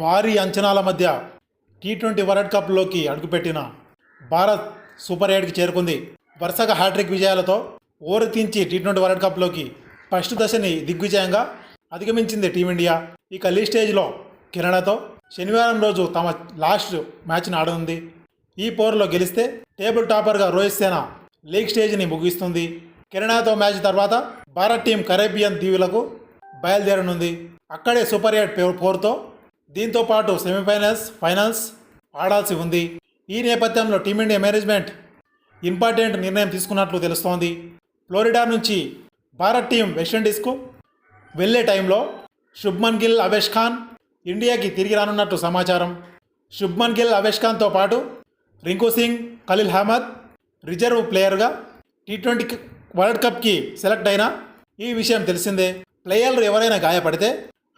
భారీ అంచనాల మధ్య టీ ట్వంటీ వరల్డ్ కప్లోకి అడుగుపెట్టిన భారత్ సూపర్ ఎయిట్కి చేరుకుంది. వరుసగా హ్యాట్రిక్ విజయాలతో ఓరెత్తించి టీ ట్వంటీ వరల్డ్ కప్లోకి ఫస్ట్ దశని దిగ్విజయంగా అధిగమించింది టీమిండియా. ఇక లీగ్ స్టేజ్లో కెనడాతో శనివారం రోజు తమ లాస్ట్ మ్యాచ్ని ఆడనుంది. ఈ పోరులో గెలిస్తే టేబుల్ టాపర్గా రోహిత్ సేన లీగ్ స్టేజ్ని ముగిస్తుంది. కెనడాతో మ్యాచ్ తర్వాత భారత్ టీం కరేబియన్ దీవులకు బయలుదేరనుంది. అక్కడే సూపర్ ఎయిట్ పోరుతో దీంతో పాటు సెమీఫైనల్స్ ఫైనల్స్ ఆడాల్సి ఉంది. ఈ నేపథ్యంలో టీమిండియా మేనేజ్మెంట్ ఇంపార్టెంట్ నిర్ణయం తీసుకున్నట్లు తెలుస్తోంది. ఫ్లోరిడా నుంచి భారత్ టీం వెస్టిండీస్కు వెళ్ళే టైంలో శుభ్మన్ గిల్ అవేష్ ఖాన్ ఇండియాకి తిరిగి రానున్నట్టు సమాచారం. శుభ్మన్ గిల్ అవేష్ ఖాన్తో పాటు రింకు సింగ్ ఖలీల్ అహ్మద్ రిజర్వ్ ప్లేయర్గా టీ ట్వంటీ వరల్డ్ కప్కి సెలెక్ట్ అయిన ఈ విషయం తెలిసిందే. ప్లేయర్లు ఎవరైనా గాయపడితే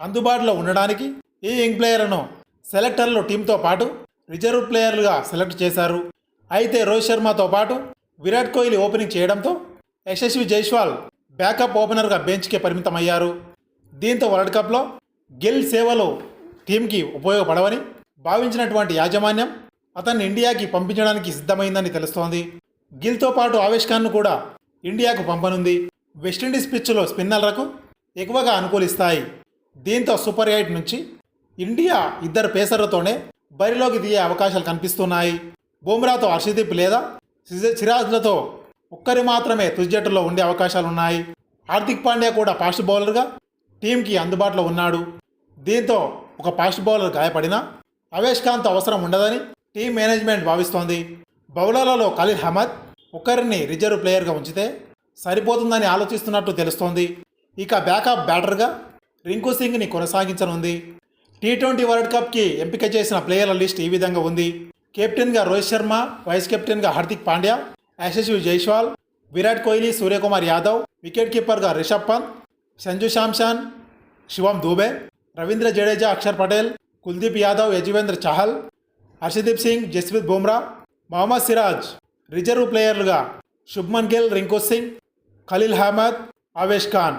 అందుబాటులో ఉండడానికి ఈ యంగ్ ప్లేయర్ను సెలెక్టర్లు టీంతో పాటు రిజర్వ్ ప్లేయర్లుగా సెలెక్ట్ చేశారు. అయితే రోహిత్ శర్మతో పాటు విరాట్ కోహ్లీ ఓపెనింగ్ చేయడంతో యశస్వి జైస్వాల్ బ్యాకప్ ఓపెనర్గా బెంచ్కే పరిమితమయ్యారు. దీంతో వరల్డ్ కప్లో గిల్ సేవలు టీంకి ఉపయోగపడవని భావించినటువంటి యాజమాన్యం అతన్ని ఇండియాకి పంపించడానికి సిద్ధమైందని తెలుస్తోంది. గిల్తో పాటు ఆవేష్ ఖాన్ను కూడా ఇండియాకు పంపనుంది. వెస్టిండీస్ పిచ్లో స్పిన్నర్లకు ఎక్కువగా అనుకూలిస్తాయి. దీంతో సూపర్ ఎయిట్ నుంచి ఇండియా ఇద్దరు పేసర్లతోనే బరిలోకి దిగే అవకాశాలు కనిపిస్తున్నాయి. బుమ్రాతో హర్షదీప్ లేదా సిరాజ్లతో ఒక్కరి మాత్రమే తుది జట్టులో ఉండే అవకాశాలున్నాయి. హార్దిక్ పాండ్యా కూడా ఫాస్ట్ బౌలర్గా టీంకి అందుబాటులో ఉన్నాడు. దీంతో ఒక ఫాస్ట్ బౌలర్ గాయపడినా అవేష్ అవసరం ఉండదని టీం మేనేజ్మెంట్ భావిస్తోంది. బౌలర్లలో ఖలీల్ అహ్మద్ ఒకరిని రిజర్వ్ ప్లేయర్గా ఉంచితే సరిపోతుందని ఆలోచిస్తున్నట్టు తెలుస్తోంది. ఇక బ్యాకప్ బ్యాటర్గా రింకు సింగ్ని కొనసాగించనుంది. టీ ట్వంటీ వరల్డ్ కప్కి ఎంపిక చేసిన ప్లేయర్ల లిస్ట్ ఈ విధంగా ఉంది. కెప్టెన్గా రోహిత్ శర్మ వైస్ కెప్టెన్గా హార్దిక్ పాండ్యా యశస్వి జైస్వాల్ విరాట్ కోహ్లీ సూర్యకుమార్ యాదవ్ వికెట్ కీపర్గా రిషబ్ పంత్ సంజు శాంశాన్ శివం దూబే రవీంద్ర జడేజా అక్షర్ పటేల్ కుల్దీప్ యాదవ్ యజువేంద్ర చహల్ హర్షదీప్ సింగ్ జస్ప్రీత్ బుమ్రా మహమ్మద్ సిరాజ్. రిజర్వ్ ప్లేయర్లుగా శుభ్మన్ గిల్ రింకు సింగ్ ఖలీల్ అహ్మద్ ఆవేష్ ఖాన్.